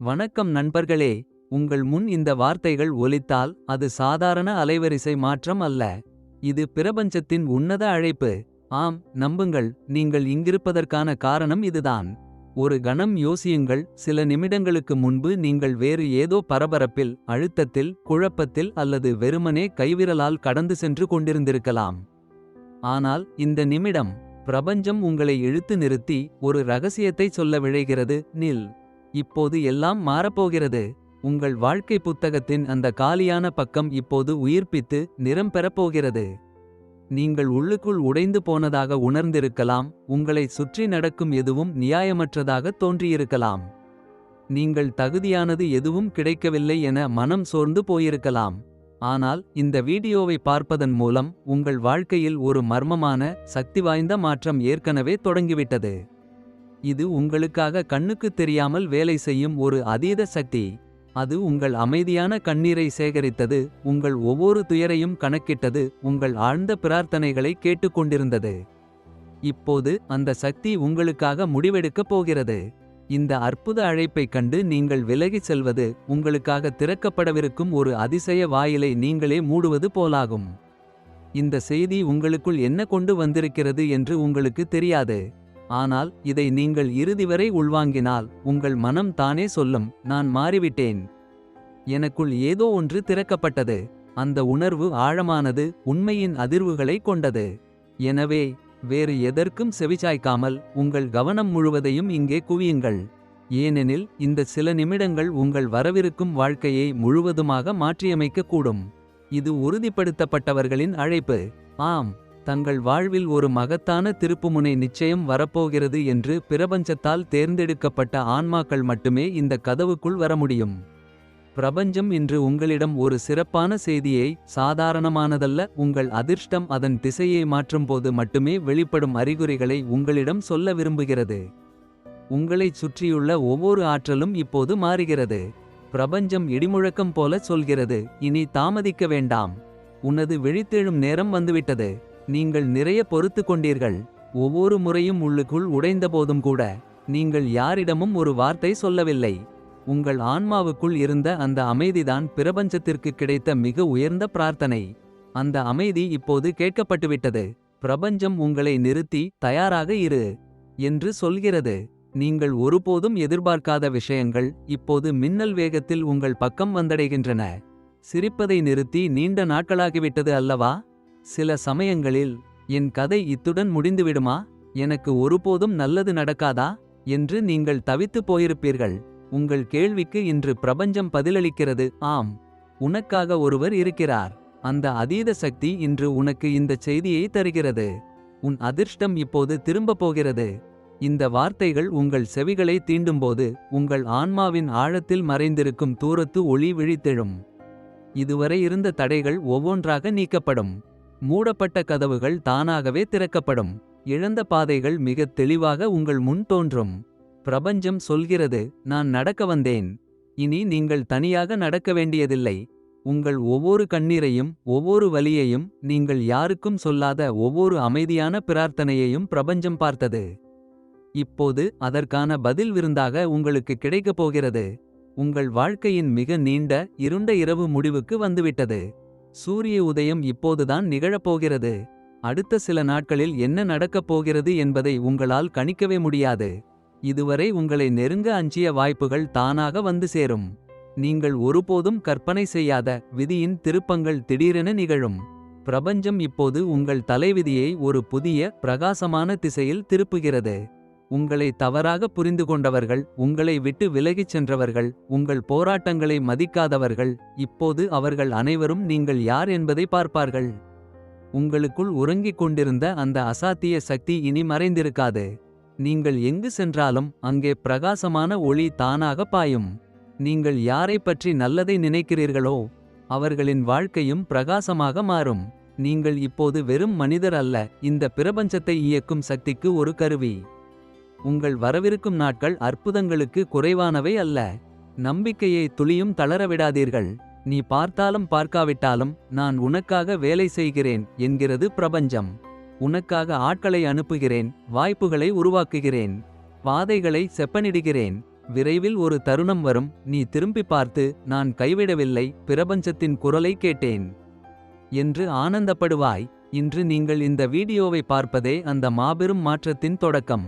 வணக்கம் நண்பர்களே உங்கள் முன் இந்த வார்த்தைகள் ஒலித்தால் அது சாதாரண அலைவரிசை மாற்றம் அல்ல. இது பிரபஞ்சத்தின் உன்னத அழைப்பு. ஆம் நம்புங்கள் நீங்கள் இங்கிருப்பதற்கான காரணம் இதுதான். ஒரு கணம் யோசியுங்கள் சில நிமிடங்களுக்கு முன்பு நீங்கள் வேறு ஏதோ பரபரப்பில் அழுத்தத்தில் குழப்பத்தில் அல்லது வெறுமனே கைவிரலால் கடந்து சென்று கொண்டிருந்திருக்கலாம். ஆனால் இந்த நிமிடம் பிரபஞ்சம் உங்களை இழுத்து நிறுத்தி ஒரு ரகசியத்தை சொல்ல விழைகிறது நில். இப்போது எல்லாம் மாறப்போகிறது. உங்கள் வாழ்க்கை புத்தகத்தின் அந்த காலியான பக்கம் இப்போது உயிர்ப்பித்து நிறம் பெறப்போகிறது. நீங்கள் உள்ளுக்குள் உடைந்து போனதாக உணர்ந்திருக்கலாம். உங்களை சுற்றி நடக்கும் எதுவும் நியாயமற்றதாக தோன்றியிருக்கலாம். நீங்கள் தகுதியானது எதுவும் கிடைக்கவில்லை என மனம் சோர்ந்து போயிருக்கலாம். ஆனால் இந்த வீடியோவை பார்ப்பதன் மூலம் உங்கள் வாழ்க்கையில் ஒரு மர்மமான சக்தி வாய்ந்த மாற்றம் ஏற்கனவே தொடங்கிவிட்டது. இது உங்களுக்காக கண்ணுக்குத் தெரியாமல் வேலை செய்யும் ஒரு அதீத சக்தி. அது உங்கள் அமைதியான கண்ணீரை சேகரித்தது உங்கள் ஒவ்வொரு துயரையும் கணக்கிட்டது உங்கள் ஆழ்ந்த பிரார்த்தனைகளை கேட்டுக்கொண்டிருந்தது. இப்போது அந்த சக்தி உங்களுக்காக முடிவெடுக்கப் போகிறது. இந்த அற்புத அழைப்பைக் கண்டு நீங்கள் விலகிச் செல்வது உங்களுக்காக திறக்கப்படவிருக்கும் ஒரு அதிசய வாயிலை நீங்களே மூடுவது போலாகும். இந்த செய்தி உங்களுக்குள் என்ன கொண்டு வந்திருக்கிறது என்று உங்களுக்கு தெரியாது. ஆனால் இதை நீங்கள் இறுதி வரை உள்வாங்கினால் உங்கள் மனம் தானே சொல்லும் நான் மாறிவிட்டேன். எனக்குள் ஏதோ ஒன்று திறக்கப்பட்டது. அந்த உணர்வு ஆழமானது உண்மையின் அதிர்வுகளை கொண்டது. எனவே வேறு எதற்கும் செவிசாய்க்காமல் உங்கள் கவனம் முழுவதையும் இங்கே குவியுங்கள். ஏனெனில் இந்த சில நிமிடங்கள் உங்கள் வரவிருக்கும் வாழ்க்கையை முழுவதுமாக மாற்றியமைக்கக்கூடும். இது உறுதிப்படுத்தப்பட்டவர்களின் அழைப்பு. ஆம். தங்கள் வாழ்வில் ஒரு மகத்தான திருப்புமுனை நிச்சயம் வரப்போகிறது என்று பிரபஞ்சத்தால் தேர்ந்தெடுக்கப்பட்ட ஆன்மாக்கள் மட்டுமே இந்த கதவுக்குள் வர முடியும். பிரபஞ்சம் இன்று உங்களிடம் ஒரு சிறப்பான செய்தியை சாதாரணமானதல்ல உங்கள் அதிர்ஷ்டம் அதன் திசையை மாற்றும்போது மட்டுமே வெளிப்படும் அறிகுறிகளை உங்களிடம் சொல்ல விரும்புகிறது. உங்களைச் சுற்றியுள்ள ஒவ்வொரு ஆற்றலும் இப்போது மாறுகிறது. பிரபஞ்சம் இடிமுழக்கம் போல சொல்கிறது இனி தாமதிக்க வேண்டாம். உனது விழித்தெழும் நேரம் வந்துவிட்டது. நீங்கள் நிறைய பொறுத்து கொண்டீர்கள். ஒவ்வொரு முறையும் உள்ளுக்குள் உடைந்தபோதும் கூட நீங்கள் யாரிடமும் ஒரு வார்த்தை சொல்லவில்லை. உங்கள் ஆன்மாவுக்குள் இருந்த அந்த அமைதிதான் பிரபஞ்சத்திற்கு கிடைத்த மிக உயர்ந்த பிரார்த்தனை. அந்த அமைதி இப்போது கேட்கப்பட்டுவிட்டது. பிரபஞ்சம் உங்களை நிறுத்தி தயாராக இரு என்று சொல்கிறது. நீங்கள் ஒருபோதும் எதிர்பார்க்காத விஷயங்கள் இப்போது மின்னல் வேகத்தில் உங்கள் பக்கம் வந்தடைகின்றன. சிரிப்பதை நிறுத்தி நீண்ட நாட்களாகிவிட்டது அல்லவா? சில சமயங்களில் என் கதை இத்துடன் முடிந்துவிடுமா? எனக்கு ஒருபோதும் நல்லது நடக்காதா என்று நீங்கள் தவித்துப் போயிருப்பீர்கள். உங்கள் கேள்விக்கு இன்று பிரபஞ்சம் பதிலளிக்கிறது. ஆம் உனக்காக ஒருவர் இருக்கிறார். அந்த அதீத சக்தி இன்று உனக்கு இந்தச் செய்தியை தருகிறது. உன் அதிர்ஷ்டம் இப்போது திரும்பப் போகிறது. இந்த வார்த்தைகள் உங்கள் செவிகளை தீண்டும்போது உங்கள் ஆன்மாவின் ஆழத்தில் மறைந்திருக்கும் தூரத்து ஒளி விழித்தெழும். இதுவரை இருந்த தடைகள் ஒவ்வொன்றாக நீக்கப்படும். மூடப்பட்ட கதவுகள் தானாகவே திறக்கப்படும். இழந்த பாதைகள் மிகத் தெளிவாக உங்கள் முன் தோன்றும். பிரபஞ்சம் சொல்கிறது நான் நடக்க வந்தேன். இனி நீங்கள் தனியாக நடக்க வேண்டியதில்லை. உங்கள் ஒவ்வொரு கண்ணீரையும் ஒவ்வொரு வலியையும் நீங்கள் யாருக்கும் சொல்லாத ஒவ்வொரு அமைதியான பிரார்த்தனையையும் பிரபஞ்சம் பார்த்தது. இப்போது அதற்கான பதில் விருந்தாக உங்களுக்கு கிடைக்கப் போகிறது. உங்கள் வாழ்க்கையின் மிக நீண்ட இருண்ட இரவு முடிவுக்கு வந்துவிட்டது. சூரிய உதயம் இப்போதுதான் நிகழப்போகிறது. அடுத்த சில நாட்களில் என்ன நடக்கப் போகிறது என்பதை உங்களால் கணிக்கவே முடியாது. இதுவரை உங்களை நெருங்க அஞ்சிய வாய்ப்புகள் தானாக வந்து சேரும். நீங்கள் ஒருபோதும் கற்பனை செய்யாத விதியின் திருப்பங்கள் திடீரென நிகழும். பிரபஞ்சம் இப்போது உங்கள் தலைவிதியை ஒரு புதிய பிரகாசமான திசையில் திருப்புகிறது. உங்களை தவறாக புரிந்து கொண்டவர்கள் உங்களை விட்டு விலகிச் சென்றவர்கள் உங்கள் போராட்டங்களை மதிக்காதவர்கள் இப்போது அவர்கள் அனைவரும் நீங்கள் யார் என்பதை பார்ப்பார்கள். உங்களுக்குள் உறங்கிக் கொண்டிருந்த அந்த அசாத்திய சக்தி இனி மறைந்திருக்காது. நீங்கள் எங்கு சென்றாலும் அங்கே பிரகாசமான ஒளி தானாக பாயும். நீங்கள் யாரை பற்றி நல்லதை நினைக்கிறீர்களோ அவர்களின் வாழ்க்கையும் பிரகாசமாக மாறும். நீங்கள் இப்போது வெறும் மனிதர் அல்ல இந்த பிரபஞ்சத்தை இயக்கும் சக்திக்கு ஒரு கருவி. உங்கள் வரவிருக்கும் நாட்கள் அற்புதங்களுக்கு குறைவானவை அல்ல. நம்பிக்கையை துளியும் தளரவிடாதீர்கள் நீ பார்த்தாலும் பார்க்காவிட்டாலும் நான் உனக்காக வேலை செய்கிறேன் என்கிறது பிரபஞ்சம். உனக்காக ஆட்களை அனுப்புகிறேன் வாய்ப்புகளை உருவாக்குகிறேன் பாதைகளை செப்பனிடுகிறேன். விரைவில் ஒரு தருணம் வரும் நீ திரும்பி பார்த்து நான் கைவிடவில்லை பிரபஞ்சத்தின் குரலை கேட்டேன். என்று ஆனந்தப்படுவாய். இன்று நீங்கள் இந்த வீடியோவை பார்ப்பதே அந்த மாபெரும் மாற்றத்தின் தொடக்கம்.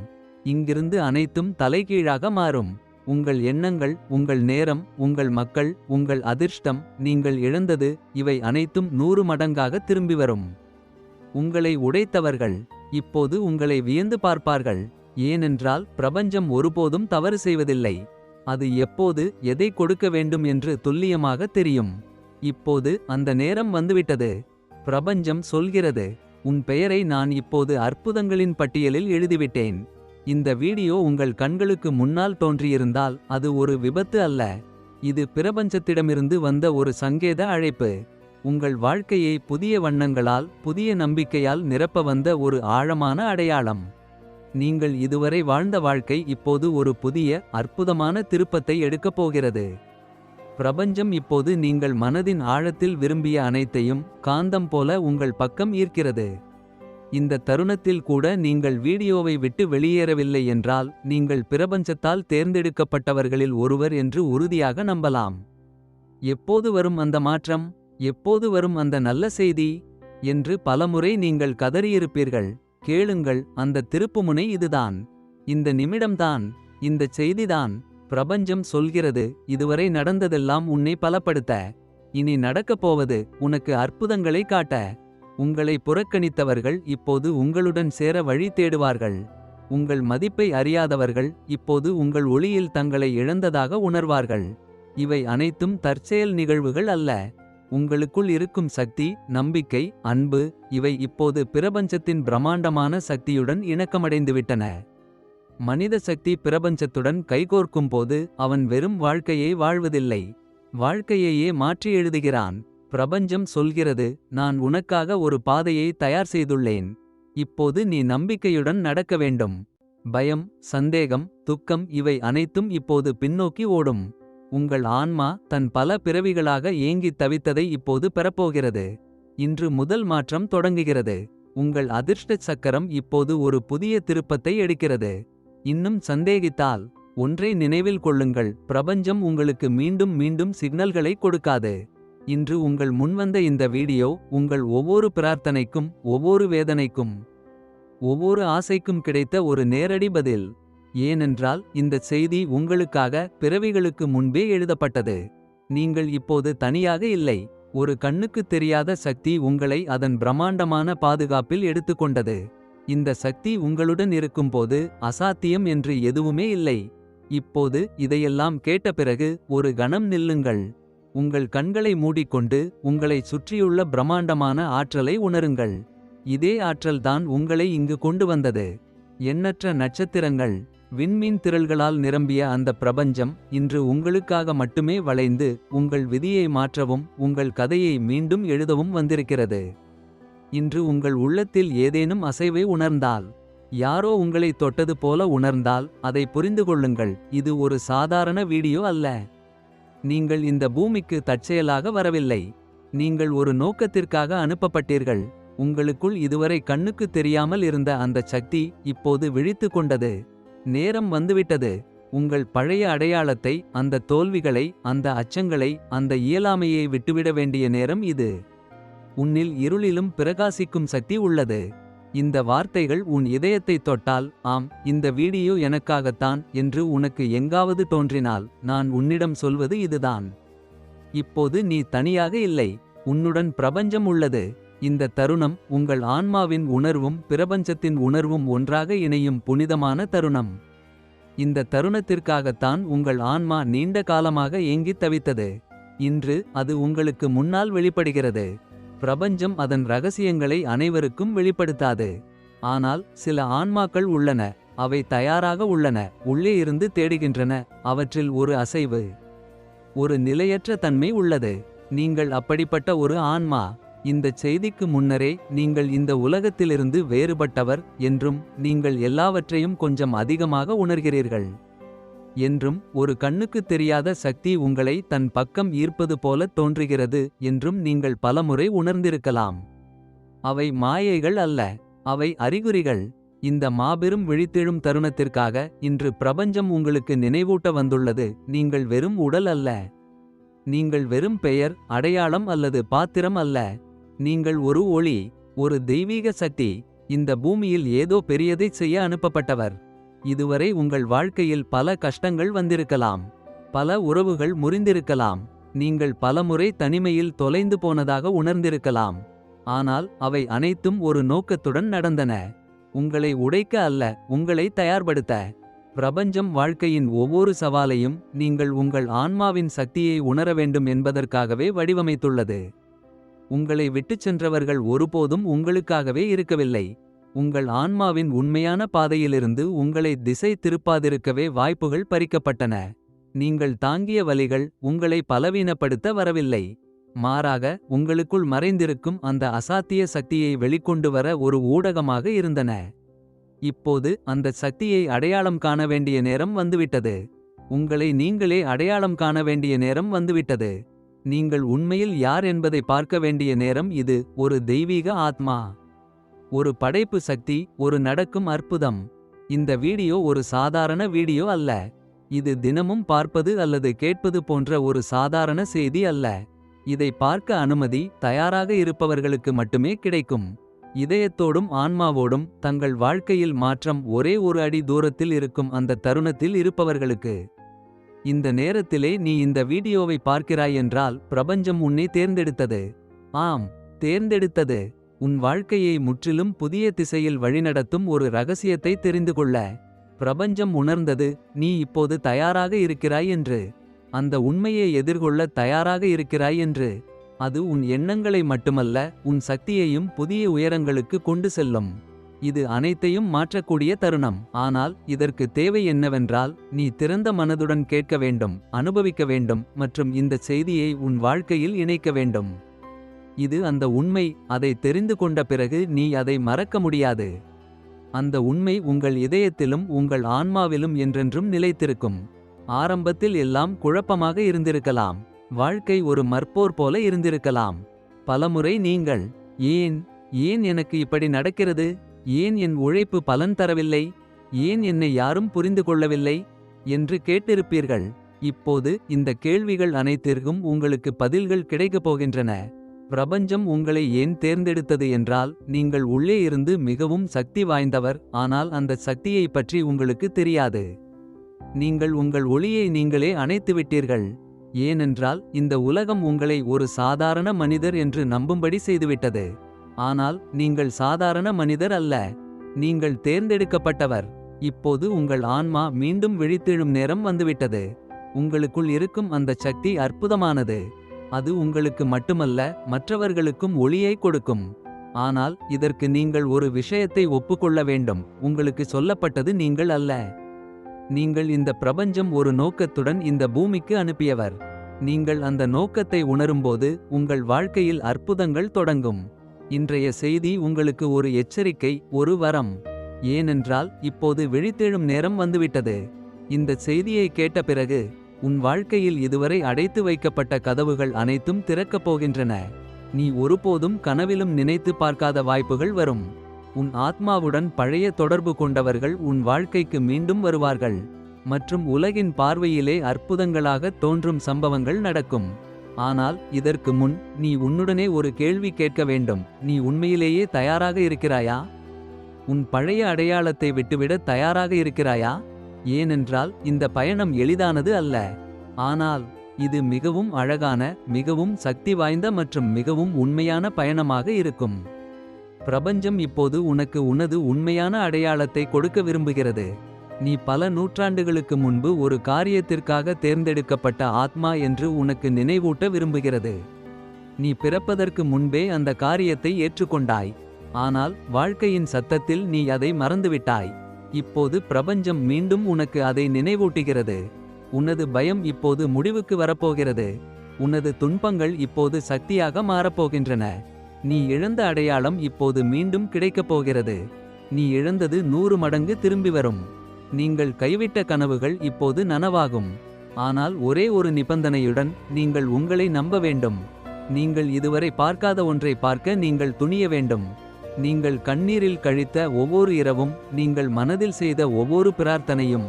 இங்கிருந்து அனைத்தும் தலைகீழாக மாறும். உங்கள் எண்ணங்கள் உங்கள் நேரம் உங்கள் மக்கள் உங்கள் அதிர்ஷ்டம் நீங்கள் இழந்தது இவை அனைத்தும் நூறு மடங்காக திரும்பி வரும். உங்களை உடைத்தவர்கள் இப்போது உங்களை வியந்து பார்ப்பார்கள். ஏனென்றால் பிரபஞ்சம் ஒருபோதும் தவறு செய்வதில்லை. அது எப்போது எதை கொடுக்க வேண்டும் என்று துல்லியமாக தெரியும். இப்போது அந்த நேரம் வந்துவிட்டது. பிரபஞ்சம் சொல்கிறது உன் பெயரை நான் இப்போது அற்புதங்களின் பட்டியலில் எழுதிவிட்டேன். இந்த வீடியோ உங்கள் கண்களுக்கு முன்னால் தோன்றியிருந்தால் அது ஒரு விபத்து அல்ல. இது பிரபஞ்சத்திடமிருந்து வந்த ஒரு சங்கேத அழைப்பு. உங்கள் வாழ்க்கையை புதிய வண்ணங்களால் புதிய நம்பிக்கையால் நிரப்ப வந்த ஒரு ஆழமான அடையாளம். நீங்கள் இதுவரை வாழ்ந்த வாழ்க்கை இப்போது ஒரு புதிய அற்புதமான திருப்பத்தை எடுக்கப் போகிறது. பிரபஞ்சம் இப்போது நீங்கள் மனதின் ஆழத்தில் விரும்பிய அனைத்தையும் காந்தம் போல உங்கள் பக்கம் ஈர்க்கிறது. இந்த தருணத்தில் கூட நீங்கள் வீடியோவை விட்டு வெளியேறவில்லை என்றால் நீங்கள் பிரபஞ்சத்தால் தேர்ந்தெடுக்கப்பட்டவர்களில் ஒருவர் என்று உறுதியாக நம்பலாம். எப்போது வரும் அந்த மாற்றம்? எப்போது வரும் அந்த நல்ல செய்தி? என்று பலமுறை நீங்கள் கதறியிருப்பீர்கள். கேளுங்கள் அந்த திருப்புமுனை இதுதான். இந்த நிமிடம்தான் இந்த செய்திதான். பிரபஞ்சம் சொல்கிறது இதுவரை நடந்ததெல்லாம் உன்னை பலப்படுத்த. இனி நடக்கப் போவது உனக்கு அற்புதங்களை காட்ட. உங்களை புறக்கணித்தவர்கள் இப்போது உங்களுடன் சேர வழி தேடுவார்கள். உங்கள் மதிப்பை அறியாதவர்கள் இப்போது உங்கள் ஒளியில் தங்களை இழந்ததாக உணர்வார்கள். இவை அனைத்தும் தற்செயல் நிகழ்வுகள் அல்ல. உங்களுக்குள் இருக்கும் சக்தி நம்பிக்கை அன்பு இவை இப்போது பிரபஞ்சத்தின் பிரம்மாண்டமான சக்தியுடன் இணக்கமடைந்துவிட்டன. மனித சக்தி பிரபஞ்சத்துடன் கைகோர்க்கும் போது அவன் வெறும் வாழ்க்கையை வாழ்வதில்லை. வாழ்க்கையையே மாற்றி எழுதுகிறான். பிரபஞ்சம் சொல்கிறது நான் உனக்காக ஒரு பாதையை தயார் செய்துள்ளேன். இப்போது நீ நம்பிக்கையுடன் நடக்க வேண்டும். பயம் சந்தேகம் துக்கம் இவை அனைத்தும் இப்போது பின்னோக்கி ஓடும். உங்கள் ஆன்மா தன் பல பிறவிகளாக ஏங்கித் தவித்ததை இப்போது பெறப்போகிறது. இன்று முதல் மாற்றம் தொடங்குகிறது. உங்கள் அதிர்ஷ்ட சக்கரம் இப்போது ஒரு புதிய திருப்பத்தை எடுக்கிறது. இன்னும் சந்தேகித்தால் ஒன்றை நினைவில் கொள்ளுங்கள் பிரபஞ்சம் உங்களுக்கு மீண்டும் மீண்டும் சிக்னல்களை கொடுக்காது. இன்று உங்கள் முன்வந்த இந்த வீடியோ உங்கள் ஒவ்வொரு பிரார்த்தனைக்கும் ஒவ்வொரு வேதனைக்கும் ஒவ்வொரு ஆசைக்கும் கிடைத்த ஒரு நேரடி பதில். ஏனென்றால் இந்த செய்தி உங்களுக்காக பிறவிகளுக்கு முன்பே எழுதப்பட்டது. நீங்கள் இப்போது தனியாக இல்லை. ஒரு கண்ணுக்குத் தெரியாத சக்தி உங்களை அதன் பிரம்மாண்டமான பாதுகாப்பில் எடுத்துக்கொண்டது. இந்த சக்தி உங்களுடன் இருக்கும்போது அசாத்தியம் என்று எதுவுமே இல்லை. இப்போது இதையெல்லாம் கேட்ட பிறகு ஒரு கணம் நில்லுங்கள். உங்கள் கண்களை மூடிக்கொண்டு உங்களைச் சுற்றியுள்ள பிரம்மாண்டமான ஆற்றலை உணருங்கள். இதே ஆற்றல்தான் உங்களை இங்கு கொண்டு வந்தது. எண்ணற்ற நட்சத்திரங்கள் விண்மீன் திரள்களால் நிரம்பிய அந்த பிரபஞ்சம் இன்று உங்களுக்காக மட்டுமே வளைந்து உங்கள் விதியை மாற்றவும் உங்கள் கதையை மீண்டும் எழுதவும் வந்திருக்கிறது. இன்று உங்கள் உள்ளத்தில் ஏதேனும் அசைவை உணர்ந்தால் யாரோ உங்களை தொட்டது போல உணர்ந்தால் அதை புரிந்து கொள்ளுங்கள். இது ஒரு சாதாரண வீடியோ அல்ல. நீங்கள் இந்த பூமிக்கு தற்செயலாக வரவில்லை. நீங்கள் ஒரு நோக்கத்திற்காக அனுப்பப்பட்டீர்கள். உங்களுக்குள் இதுவரை கண்ணுக்கு தெரியாமல் இருந்த அந்த சக்தி இப்போது விழித்து கொண்டது. நேரம் வந்துவிட்டது. உங்கள் பழைய அடையாளத்தை அந்த தோல்விகளை அந்த அச்சங்களை அந்த இயலாமையை விட்டுவிட வேண்டிய நேரம் இது. உன்னில் இருளிலும் பிரகாசிக்கும் சக்தி உள்ளது. இந்த வார்த்தைகள் உன் இதயத்தை தொட்டால் ஆம் இந்த வீடியோ எனக்காகத்தான் என்று உனக்கு எங்காவது தோன்றினால் நான் உன்னிடம் சொல்வது இதுதான். இப்போது நீ தனியாக இல்லை உன்னுடன் பிரபஞ்சம் உள்ளது. இந்த தருணம் உங்கள் ஆன்மாவின் உணர்வும் பிரபஞ்சத்தின் உணர்வும் ஒன்றாக இணையும் புனிதமான தருணம். இந்த தருணத்திற்காகத்தான் உங்கள் ஆன்மா நீண்ட காலமாக ஏங்கித் தவித்தது. இன்று அது உங்களுக்கு முன்னால் வெளிப்படுகிறது. பிரபஞ்சம் அதன் ரகசியங்களை அனைவருக்கும் வெளிப்படுத்தாது. ஆனால் சில ஆன்மாக்கள் உள்ளன அவை தயாராக உள்ளன உள்ளே இருந்து தேடுகின்றன அவற்றில் ஒரு அசைவு ஒரு நிலையற்ற தன்மை உள்ளது. நீங்கள் அப்படிப்பட்ட ஒரு ஆன்மா இந்த செய்திக்கு முன்னரே நீங்கள் இந்த உலகத்திலிருந்து வேறுபட்டவர் என்றும் நீங்கள் எல்லாவற்றையும் கொஞ்சம் அதிகமாக உணர்கிறீர்கள். என்றும் ஒரு கண்ணுக்குத் தெரியாத சக்தி உங்களை தன் பக்கம் ஈர்ப்பது போல தோன்றுகிறது என்றும் நீங்கள் பலமுறை உணர்ந்திருக்கலாம். அவை மாயைகள் அல்ல அவை அறிகுறிகள். இந்த மாபெரும் விழித்தெழும் தருணத்திற்காக இன்று பிரபஞ்சம் உங்களுக்கு நினைவூட்ட வந்துள்ளது நீங்கள் வெறும் உடல் அல்ல. நீங்கள் வெறும் பெயர் அடையாளம் அல்லது பாத்திரம் அல்ல. நீங்கள் ஒரு ஒளி ஒரு தெய்வீக சக்தி இந்த பூமியில் ஏதோ பெரியதைச் செய்ய அனுப்பப்பட்டவர். இதுவரை உங்கள் வாழ்க்கையில் பல கஷ்டங்கள் வந்திருக்கலாம். பல உறவுகள் முறிந்திருக்கலாம். நீங்கள் பலமுறை தனிமையில் தொலைந்து போனதாக உணர்ந்திருக்கலாம். ஆனால் அவை அனைத்தும் ஒரு நோக்கத்துடன் நடந்தன. உங்களை உடைக்க அல்ல உங்களை தயார்படுத்த. பிரபஞ்சம் வாழ்க்கையின் ஒவ்வொரு சவாலையும் நீங்கள் உங்கள் ஆன்மாவின் சக்தியை உணர வேண்டும் என்பதற்காகவே வடிவமைத்துள்ளது. உங்களை விட்டுச் சென்றவர்கள் ஒருபோதும் உங்களுக்காகவே இருக்கவில்லை. உங்கள் ஆன்மாவின் உண்மையான பாதையிலிருந்து உங்களை திசை திருப்பாதிருக்கவே வாய்ப்புகள் பறிக்கப்பட்டன. நீங்கள் தாங்கிய வலிகள் உங்களை பலவீனப்படுத்த வரவில்லை. மாறாக உங்களுக்குள் மறைந்திருக்கும் அந்த அசாத்திய சக்தியை வெளிக்கொண்டு வர ஒரு ஊடகமாக இருந்தன. இப்போது அந்த சக்தியை அடையாளம் காண வேண்டிய நேரம் வந்துவிட்டது. உங்களை நீங்களே அடையாளம் காண வேண்டிய நேரம் வந்துவிட்டது. நீங்கள் உண்மையில் யார் என்பதை பார்க்க வேண்டிய நேரம் இது ஒரு தெய்வீக ஆத்மா. ஒரு படைப்பு சக்தி ஒரு நடக்கும் அற்புதம். இந்த வீடியோ ஒரு சாதாரண வீடியோ அல்ல. இது தினமும் பார்ப்பது அல்லது கேட்பது போன்ற ஒரு சாதாரண செய்தி அல்ல. இதை பார்க்க அனுமதி தயாராக இருப்பவர்களுக்கு மட்டுமே கிடைக்கும். இதயத்தோடும் ஆன்மாவோடும் தங்கள் வாழ்க்கையில் மாற்றம் ஒரே ஒரு அடி தூரத்தில் இருக்கும் அந்த தருணத்தில் இருப்பவர்களுக்கு. இந்த நேரத்திலே நீ இந்த வீடியோவை பார்க்கிறாய் என்றால் பிரபஞ்சம் உன்னை தேர்ந்தெடுத்தது. ஆம் தேர்ந்தெடுத்தது. உன் வாழ்க்கையை முற்றிலும் புதிய திசையில் வழிநடத்தும் ஒரு ரகசியத்தை தெரிந்து கொள்ள. பிரபஞ்சம் உணர்ந்தது நீ இப்போது தயாராக இருக்கிறாய் என்று. அந்த உண்மையை எதிர்கொள்ள தயாராக இருக்கிறாய் என்று. அது உன் எண்ணங்களை மட்டுமல்ல உன் சக்தியையும் புதிய உயரங்களுக்கு கொண்டு செல்லும். இது அனைத்தையும் மாற்றக்கூடிய தருணம். ஆனால் இதற்கு தேவை என்னவென்றால் நீ திறந்த மனதுடன் கேட்க வேண்டும் அனுபவிக்க வேண்டும் மற்றும் இந்த செய்தியை உன் வாழ்க்கையில் இணைக்க வேண்டும். இது அந்த உண்மை அதை தெரிந்து கொண்ட பிறகு நீ அதை மறக்க முடியாது. அந்த உண்மை உங்கள் இதயத்திலும் உங்கள் ஆன்மாவிலும் என்றென்றும் நிலைத்திருக்கும். ஆரம்பத்தில் எல்லாம் குழப்பமாக இருந்திருக்கலாம். வாழ்க்கை ஒரு மற்போர் போல இருந்திருக்கலாம். பலமுறை நீங்கள் ஏன் ஏன் எனக்கு இப்படி நடக்கிறது? ஏன் என் உழைப்பு பலன் தரவில்லை? ஏன் என்னை யாரும் புரிந்து கொள்ளவில்லை? என்று கேட்டிருப்பீர்கள். இப்போது இந்த கேள்விகள் அனைத்திற்கும் உங்களுக்கு பதில்கள் கிடைக்கப் போகின்றன. பிரபஞ்சம் உங்களை ஏன் தேர்ந்தெடுத்தது என்றால் நீங்கள் உள்ளே இருந்து மிகவும் சக்தி வாய்ந்தவர் ஆனால் அந்த சக்தியை பற்றி உங்களுக்கு தெரியாது. நீங்கள் உங்கள் ஒளியை நீங்களே அணைத்துவிட்டீர்கள். ஏனென்றால் இந்த உலகம் உங்களை ஒரு சாதாரண மனிதர் என்று நம்பும்படி செய்துவிட்டது. ஆனால் நீங்கள் சாதாரண மனிதர் அல்ல. நீங்கள் தேர்ந்தெடுக்கப்பட்டவர். இப்போது உங்கள் ஆன்மா மீண்டும் விழித்தெழும் நேரம் வந்துவிட்டது. உங்களுக்குள் இருக்கும் அந்த சக்தி அற்புதமானது. அது உங்களுக்கு மட்டுமல்ல மற்றவர்களுக்கும் ஒளியை கொடுக்கும். ஆனால் இதற்கு நீங்கள் ஒரு விஷயத்தை ஒப்புக்கொள்ள வேண்டும். உங்களுக்கு சொல்லப்பட்டது நீங்கள் அல்ல. நீங்கள் இந்த பிரபஞ்சம் ஒரு நோக்கத்துடன் இந்த பூமிக்கு அனுப்பியவர். நீங்கள் அந்த நோக்கத்தை உணரும்போது உங்கள் வாழ்க்கையில் அற்புதங்கள் தொடங்கும். இன்றைய செய்தி உங்களுக்கு ஒரு எச்சரிக்கை ஒரு வரம். ஏனென்றால் இப்போது விழித்தெழும் நேரம் வந்துவிட்டது. இந்த செய்தியை கேட்ட பிறகு உன் வாழ்க்கையில் இதுவரை அடைத்து வைக்கப்பட்ட கதவுகள் அனைத்தும் திறக்கப் போகின்றன. நீ ஒருபோதும் கனவிலும் நினைத்து பார்க்காத வாய்ப்புகள் வரும். உன் ஆத்மாவுடன் பழைய தொடர்பு கொண்டவர்கள் உன் வாழ்க்கைக்கு மீண்டும் வருவார்கள். மற்றும் உலகின் பார்வையிலே அற்புதங்களாக தோன்றும் சம்பவங்கள் நடக்கும். ஆனால் இதற்கு முன் நீ உன்னுடனே ஒரு கேள்வி கேட்க வேண்டும். நீ உண்மையிலேயே தயாராக இருக்கிறாயா? உன் பழைய அடையாளத்தை விட்டுவிட தயாராக இருக்கிறாயா? ஏனென்றால் இந்த பயணம் எளிதானது அல்ல. ஆனால் இது மிகவும் அழகான மிகவும் சக்தி வாய்ந்த மற்றும் மிகவும் உண்மையான பயணமாக இருக்கும். பிரபஞ்சம் இப்போது உனக்கு உனது உண்மையான அடையாளத்தை கொடுக்க விரும்புகிறது. நீ பல நூற்றாண்டுகளுக்கு முன்பு ஒரு காரியத்திற்காக தேர்ந்தெடுக்கப்பட்ட ஆத்மா என்று உனக்கு நினைவூட்ட விரும்புகிறது. நீ பிறப்பதற்கு முன்பே அந்த காரியத்தை ஏற்றுக்கொண்டாய். ஆனால் வாழ்க்கையின் சத்தத்தில் நீ அதை மறந்துவிட்டாய். இப்போது பிரபஞ்சம் மீண்டும் உனக்கு அதை நினைவூட்டுகிறது. உனது பயம் இப்போது முடிவுக்கு வரப்போகிறது. உனது துன்பங்கள் இப்போது சக்தியாக மாறப்போகின்றன. நீ இழந்த அடையாளம் இப்போது மீண்டும் கிடைக்கப் போகிறது. நீ இழந்தது நூறு மடங்கு திரும்பி வரும். நீங்கள் கைவிட்ட கனவுகள் இப்போது நனவாகும். ஆனால் ஒரே ஒரு நிபந்தனையுடன் நீங்கள் உங்களை நம்ப வேண்டும். நீங்கள் இதுவரை பார்க்காத ஒன்றை பார்க்க நீங்கள் துணிய வேண்டும். நீங்கள் கண்ணீரில் கழித்த ஒவ்வொரு இரவும் நீங்கள் மனதில் செய்த ஒவ்வொரு பிரார்த்தனையும்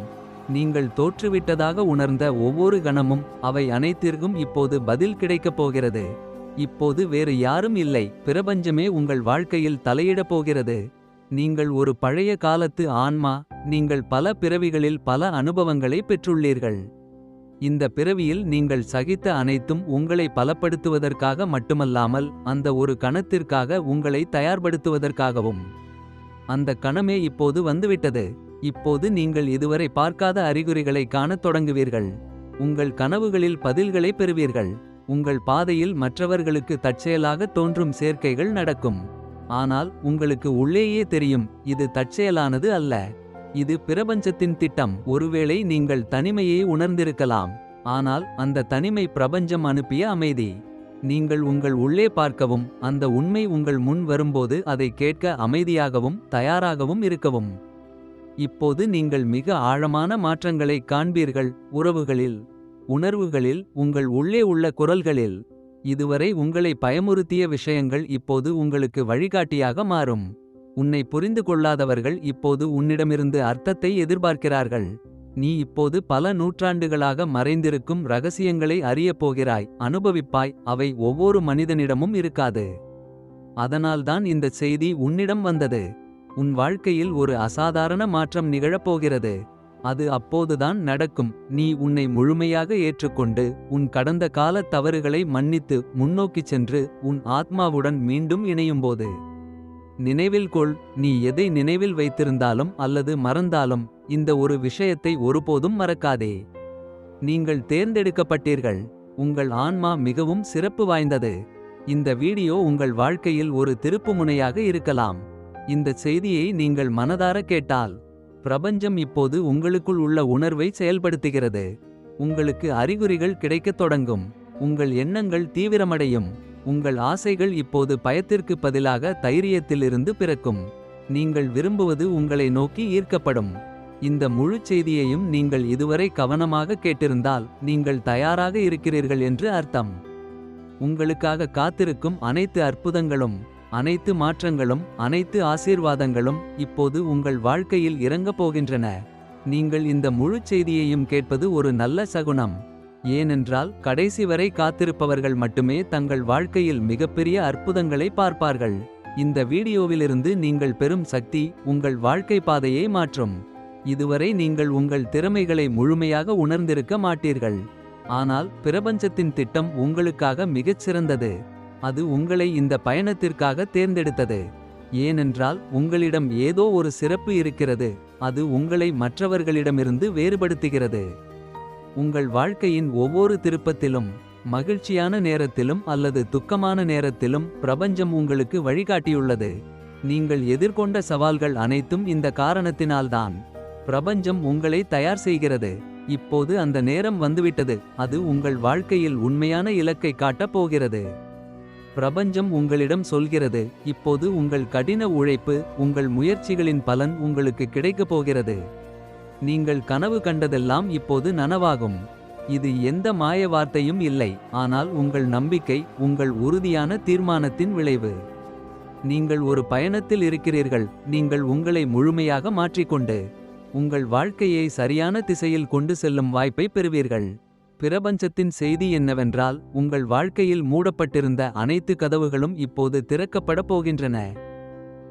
நீங்கள் தோற்றுவிட்டதாக உணர்ந்த ஒவ்வொரு கணமும் அவை அனைத்திற்கும் இப்போது பதில் கிடைக்கப் போகிறது. இப்போது வேறு யாரும் இல்லை பிரபஞ்சமே உங்கள் வாழ்க்கையில் தலையிடப் போகிறது. நீங்கள் ஒரு பழைய காலத்து ஆன்மா நீங்கள் பல பிறவிகளில் பல அனுபவங்களை பெற்றுள்ளீர்கள். இந்த பிறவியில் நீங்கள் சகித்த அனைத்தும் உங்களை பலப்படுத்துவதற்காக மட்டுமல்லாமல் அந்த ஒரு கணத்திற்காக உங்களை தயார்படுத்துவதற்காகவும். அந்த கணமே இப்போது வந்துவிட்டது. இப்போது நீங்கள் இதுவரை பார்க்காத அறிகுறிகளை காணத் தொடங்குவீர்கள். உங்கள் கனவுகளில் பதில்களை பெறுவீர்கள். உங்கள் பாதையில் மற்றவர்களுக்கு தற்செயலாக தோன்றும் சேர்க்கைகள் நடக்கும். ஆனால் உங்களுக்கு உள்ளேயே தெரியும் இது தற்செயலானது அல்ல. இது பிரபஞ்சத்தின் திட்டம். ஒருவேளை நீங்கள் தனிமையை உணர்ந்திருக்கலாம். ஆனால் அந்த தனிமை பிரபஞ்சம் அனுப்பிய அமைதி. நீங்கள் உங்கள் உள்ளே பார்க்கவும் அந்த உண்மை உங்கள் முன் வரும்போது அதை கேட்க அமைதியாகவும் தயாராகவும் இருக்கவும். இப்போது நீங்கள் மிக ஆழமான மாற்றங்களை காண்பீர்கள். உறவுகளில் உணர்வுகளில் உங்கள் உள்ளே உள்ள குரல்களில். இதுவரை உங்களை பயமுறுத்திய விஷயங்கள் இப்போது உங்களுக்கு வழிகாட்டியாக மாறும். உன்னை புரிந்து கொள்ளாதவர்கள் இப்போது உன்னிடமிருந்து அர்த்தத்தை எதிர்பார்க்கிறார்கள். நீ இப்போது பல நூற்றாண்டுகளாக மறைந்திருக்கும் ரகசியங்களை அறியப் போகிறாய் அனுபவிப்பாய் அவை ஒவ்வொரு மனிதனிடமும் இருக்காது. அதனால்தான் இந்த செய்தி உன்னிடம் வந்தது. உன் வாழ்க்கையில் ஒரு அசாதாரண மாற்றம் நிகழப்போகிறது. அது அப்போதுதான் நடக்கும். நீ உன்னை முழுமையாக ஏற்றுக்கொண்டு உன் கடந்த கால தவறுகளை மன்னித்து முன்னோக்கிச் சென்று உன் ஆத்மாவுடன் மீண்டும் இணையும்போது. நினைவில் கொள் நீ எதை நினைவில் வைத்திருந்தாலும் அல்லது மறந்தாலும் இந்த ஒரு விஷயத்தை ஒருபோதும் மறக்காதே. நீங்கள் தேர்ந்தெடுக்கப்பட்டீர்கள். உங்கள் ஆன்மா மிகவும் சிறப்பு வாய்ந்தது. இந்த வீடியோ உங்கள் வாழ்க்கையில் ஒரு திருப்புமுனையாக இருக்கலாம். இந்த செய்தியை நீங்கள் மனதார கேட்டால் பிரபஞ்சம் இப்போது உங்களுக்குள் உள்ள உணர்வை செயல்படுத்துகிறது. உங்களுக்கு அறிகுறிகள் கிடைக்கத் தொடங்கும். உங்கள் எண்ணங்கள் தீவிரமடையும். உங்கள் ஆசைகள் இப்போது பயத்திற்கு பதிலாக தைரியத்திலிருந்து பிறக்கும். நீங்கள் விரும்புவது உங்களை நோக்கி ஈர்க்கப்படும். இந்த முழு செய்தியையும் நீங்கள் இதுவரை கவனமாக கேட்டிருந்தால் நீங்கள் தயாராக இருக்கிறீர்கள் என்று அர்த்தம். உங்களுக்காக காத்திருக்கும் அனைத்து அற்புதங்களும் அனைத்து மாற்றங்களும் அனைத்து ஆசீர்வாதங்களும் இப்போது உங்கள் வாழ்க்கையில் இறங்கப் போகின்றன. நீங்கள் இந்த முழு செய்தியையும் கேட்பது ஒரு நல்ல சகுனம். ஏனென்றால் கடைசி வரை காத்திருப்பவர்கள் மட்டுமே தங்கள் வாழ்க்கையில் மிகப்பெரிய அற்புதங்களை பார்ப்பார்கள். இந்த வீடியோவிலிருந்து நீங்கள் பெறும் சக்தி உங்கள் வாழ்க்கை பாதையை மாற்றும். இதுவரை நீங்கள் உங்கள் திறமைகளை முழுமையாக உணர்ந்திருக்க மாட்டீர்கள். ஆனால் பிரபஞ்சத்தின் திட்டம் உங்களுக்காக மிகச் சிறந்தது. அது உங்களை இந்த பயணத்திற்காக தேர்ந்தெடுத்தது. ஏனென்றால் உங்களிடம் ஏதோ ஒரு சிறப்பு இருக்கிறது. அது உங்களை மற்றவர்களிடமிருந்து வேறுபடுத்துகிறது. உங்கள் வாழ்க்கையின் ஒவ்வொரு திருப்பத்திலும் மகிழ்ச்சியான நேரத்திலும் அல்லது துக்கமான நேரத்திலும் பிரபஞ்சம் உங்களுக்கு வழிகாட்டியுள்ளது. நீங்கள் எதிர்கொண்ட சவால்கள் அனைத்தும் இந்த காரணத்தினால்தான். பிரபஞ்சம் உங்களை தயார் செய்கிறது. இப்போது அந்த நேரம் வந்துவிட்டது. அது உங்கள் வாழ்க்கையில் உண்மையான இலக்கை காட்டப் போகிறது. பிரபஞ்சம் உங்களிடம் சொல்கிறது இப்போது உங்கள் கடின உழைப்பு உங்கள் முயற்சிகளின் பலன் உங்களுக்கு கிடைக்கப் போகிறது. நீங்கள் கனவு கண்டதெல்லாம் இப்போது நனவாகும். இது எந்த மாய வார்த்தையும் இல்லை ஆனால் உங்கள் நம்பிக்கை உங்கள் உறுதியான தீர்மானத்தின் விளைவு. நீங்கள் ஒரு பயணத்தில் இருக்கிறீர்கள் நீங்கள் உங்களை முழுமையாக மாற்றிக்கொண்டு உங்கள் வாழ்க்கையை சரியான திசையில் கொண்டு செல்லும் வாய்ப்பை பெறுவீர்கள். பிரபஞ்சத்தின் செய்தி என்னவென்றால் உங்கள் வாழ்க்கையில் மூடப்பட்டிருந்த அனைத்து கதவுகளும் இப்போது திறக்கப்படப் போகின்றன.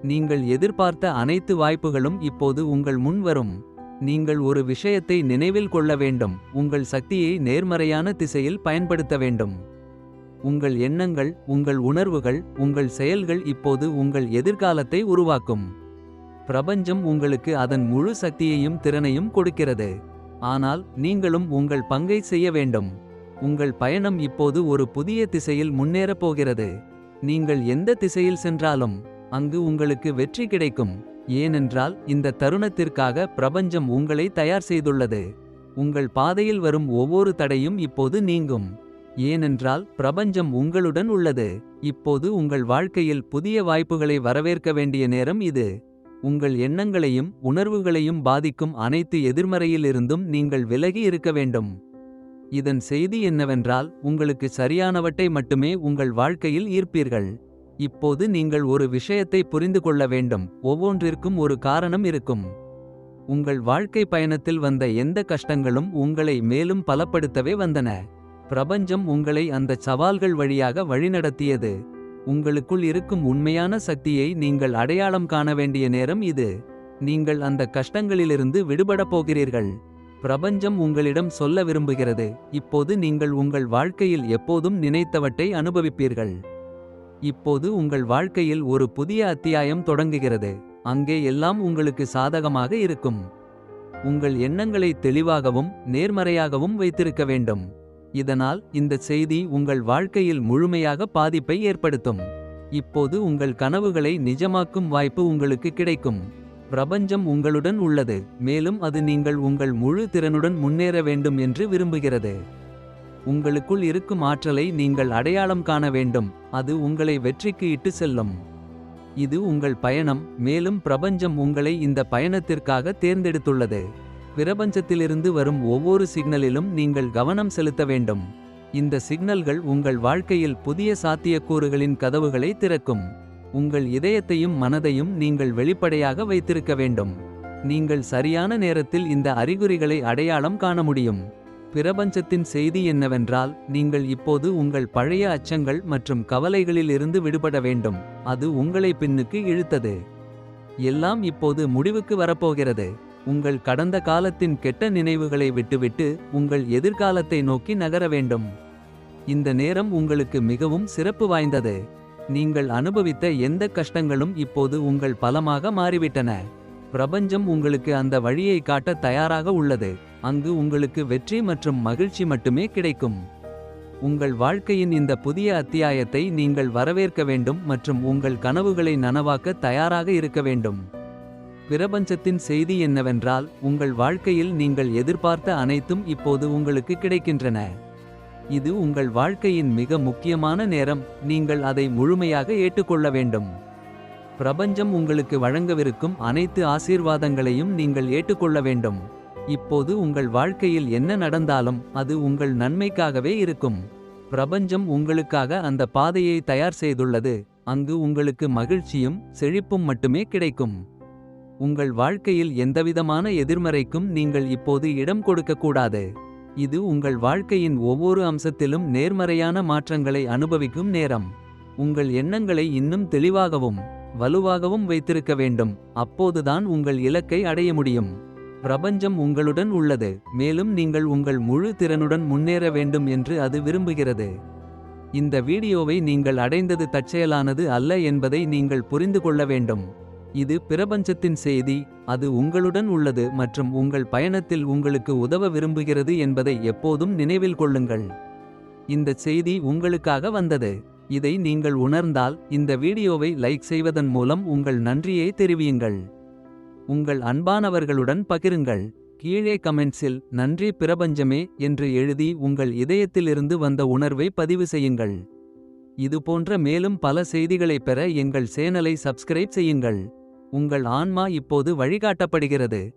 நீங்கள் எதிர்பார்த்த அனைத்து வாய்ப்புகளும் இப்போது உங்கள் முன் வரும். நீங்கள் ஒரு விஷயத்தை நினைவில் கொள்ள வேண்டும். உங்கள் சக்தியை நேர்மறையான திசையில் பயன்படுத்த வேண்டும். உங்கள் எண்ணங்கள் உங்கள் உணர்வுகள் உங்கள் செயல்கள் இப்போது உங்கள் எதிர்காலத்தை உருவாக்கும். பிரபஞ்சம் உங்களுக்கு அதன் முழு சக்தியையும் திறனையும் கொடுக்கிறது. ஆனால் நீங்களும் உங்கள் பங்கை செய்ய வேண்டும். உங்கள் பயணம் இப்போது ஒரு புதிய திசையில் முன்னேறப் போகிறது. நீங்கள் எந்த திசையில் சென்றாலும் அங்கு உங்களுக்கு வெற்றி கிடைக்கும். ஏனென்றால் இந்த தருணத்திற்காக பிரபஞ்சம் உங்களை தயார் செய்துள்ளது. உங்கள் பாதையில் வரும் ஒவ்வொரு தடையும் இப்போது நீங்கும். ஏனென்றால் பிரபஞ்சம் உங்களுடன் உள்ளது. இப்போது உங்கள் வாழ்க்கையில் புதிய வாய்ப்புகளை வரவேற்க வேண்டிய நேரம் இது. உங்கள் எண்ணங்களையும் உணர்வுகளையும் பாதிக்கும் அனைத்து எதிர்மறையிலிருந்தும் நீங்கள் விலகி இருக்க வேண்டும். இதன் செய்தி என்னவென்றால் உங்களுக்கு சரியானவற்றை மட்டுமே உங்கள் வாழ்க்கையில் ஈர்ப்பீர்கள். இப்போது நீங்கள் ஒரு விஷயத்தை புரிந்து கொள்ள வேண்டும். ஒவ்வொன்றிற்கும் ஒரு காரணம் இருக்கும். உங்கள் வாழ்க்கை பயணத்தில் வந்த எந்த கஷ்டங்களும் உங்களை மேலும் பலப்படுத்தவே வந்தன. பிரபஞ்சம் உங்களை அந்த சவால்கள் வழியாக வழிநடத்தியது. உங்களுக்குள் இருக்கும் உண்மையான சக்தியை நீங்கள் அடையாளம் காண வேண்டிய நேரம் இது. நீங்கள் அந்த கஷ்டங்களிலிருந்து விடுபடப் போகிறீர்கள். பிரபஞ்சம் உங்களிடம் சொல்ல விரும்புகிறது. இப்போது நீங்கள் உங்கள் வாழ்க்கையில் எப்போதும் நினைத்தவற்றை அனுபவிப்பீர்கள். இப்போது உங்கள் வாழ்க்கையில் ஒரு புதிய அத்தியாயம் தொடங்குகிறது. அங்கே எல்லாம் உங்களுக்கு சாதகமாக இருக்கும். உங்கள் எண்ணங்களை தெளிவாகவும் நேர்மறையாகவும் வைத்திருக்க வேண்டும். இதனால் இந்த செய்தி உங்கள் வாழ்க்கையில் முழுமையாக பாதிப்பை ஏற்படுத்தும். இப்போது உங்கள் கனவுகளை நிஜமாக்கும் வாய்ப்பு உங்களுக்கு கிடைக்கும். பிரபஞ்சம் உங்களுடன் உள்ளது மேலும் அது நீங்கள் உங்கள் முழு திறனுடன் முன்னேற வேண்டும் என்று விரும்புகிறது. உங்களுக்குள் இருக்கும் ஆற்றலை நீங்கள் அடையாளம் காண வேண்டும். அது உங்களை வெற்றிக்கு இட்டு செல்லும். இது உங்கள் பயணம் மேலும் பிரபஞ்சம் உங்களை இந்த பயணத்திற்காக தேர்ந்தெடுத்துள்ளது. பிரபஞ்சத்திலிருந்து வரும் ஒவ்வொரு சிக்னலிலும் நீங்கள் கவனம் செலுத்த வேண்டும். இந்த சிக்னல்கள் உங்கள் வாழ்க்கையில் புதிய சாத்தியக்கூறுகளின் கதவுகளை திறக்கும். உங்கள் இதயத்தையும் மனதையும் நீங்கள் வெளிப்படையாக வைத்திருக்க வேண்டும். நீங்கள் சரியான நேரத்தில் இந்த அறிகுறிகளை அடையாளம் காண முடியும். பிரபஞ்சத்தின் செய்தி என்னவென்றால் நீங்கள் இப்போது உங்கள் பழைய அச்சங்கள் மற்றும் கவலைகளில் இருந்து விடுபட வேண்டும். அது உங்களை பின்னுக்கு இழுத்தது. எல்லாம் இப்போது முடிவுக்கு வரப்போகிறது. உங்கள் கடந்த காலத்தின் கெட்ட நினைவுகளை விட்டுவிட்டு உங்கள் எதிர்காலத்தை நோக்கி நகர வேண்டும். இந்த நேரம் உங்களுக்கு மிகவும் சிறப்பு வாய்ந்தது. நீங்கள் அனுபவித்த எந்த கஷ்டங்களும் இப்போது உங்கள் பலமாக மாறிவிட்டன. பிரபஞ்சம் உங்களுக்கு அந்த வழியை காட்ட தயாராக உள்ளது. அங்கு உங்களுக்கு வெற்றி மற்றும் மகிழ்ச்சி மட்டுமே கிடைக்கும். உங்கள் வாழ்க்கையின் இந்த புதிய அத்தியாயத்தை நீங்கள் வரவேற்க வேண்டும் மற்றும் உங்கள் கனவுகளை நனவாக்க தயாராக இருக்க வேண்டும். பிரபஞ்சத்தின் செய்தி என்னவென்றால் உங்கள் வாழ்க்கையில் நீங்கள் எதிர்பார்த்த அனைத்தும் இப்போது உங்களுக்கு கிடைக்கின்றன. இது உங்கள் வாழ்க்கையின் மிக முக்கியமான நேரம். நீங்கள் அதை முழுமையாக ஏற்றுக்கொள்ள வேண்டும். பிரபஞ்சம் உங்களுக்கு வழங்கவிருக்கும் அனைத்து ஆசீர்வாதங்களையும் நீங்கள் ஏற்றுக்கொள்ள வேண்டும். இப்போது உங்கள் வாழ்க்கையில் என்ன நடந்தாலும் அது உங்கள் நன்மைக்காகவே இருக்கும். பிரபஞ்சம் உங்களுக்காக அந்த பாதையை தயார் செய்துள்ளது. அங்கு உங்களுக்கு மகிழ்ச்சியும் செழிப்பும் மட்டுமே கிடைக்கும். உங்கள் வாழ்க்கையில் எந்தவிதமான எதிர்மறைக்கும் நீங்கள் இப்போது இடம் கொடுக்கக்கூடாது. இது உங்கள் வாழ்க்கையின் ஒவ்வொரு அம்சத்திலும் நேர்மறையான மாற்றங்களை அனுபவிக்கும் நேரம். உங்கள் எண்ணங்களை இன்னும் தெளிவாகவும் வலுவாகவும் வைத்திருக்க வேண்டும். அப்போதுதான் உங்கள் இலக்கை அடைய முடியும். பிரபஞ்சம் உங்களுடன் உள்ளது. மேலும் நீங்கள் உங்கள் முழு திறனுடன் முன்னேற வேண்டும் என்று அது விரும்புகிறது. இந்த வீடியோவை நீங்கள் அடைந்தது தற்செயலானது அல்ல என்பதை நீங்கள் புரிந்து கொள்ள வேண்டும். இது பிரபஞ்சத்தின் செய்தி அது உங்களுடன் உள்ளது மற்றும் உங்கள் பயணத்தில் உங்களுக்கு உதவ விரும்புகிறது என்பதை எப்போதும் நினைவில் கொள்ளுங்கள். இந்த செய்தி உங்களுக்காக வந்தது. இதை நீங்கள் உணர்ந்தால் இந்த வீடியோவை லைக் செய்வதன் மூலம் உங்கள் நன்றியை தெரிவியுங்கள். உங்கள் அன்பானவர்களுடன் பகிருங்கள். கீழே கமெண்ட்ஸில் நன்றி பிரபஞ்சமே என்று எழுதி உங்கள் இதயத்திலிருந்து வந்த உணர்வை பதிவு செய்யுங்கள். இதுபோன்ற மேலும் பல செய்திகளைப் பெற எங்கள் சேனலை சப்ஸ்கிரைப் செய்யுங்கள். உங்கள் ஆன்மா இப்போது வழிகாட்டப்படுகிறது.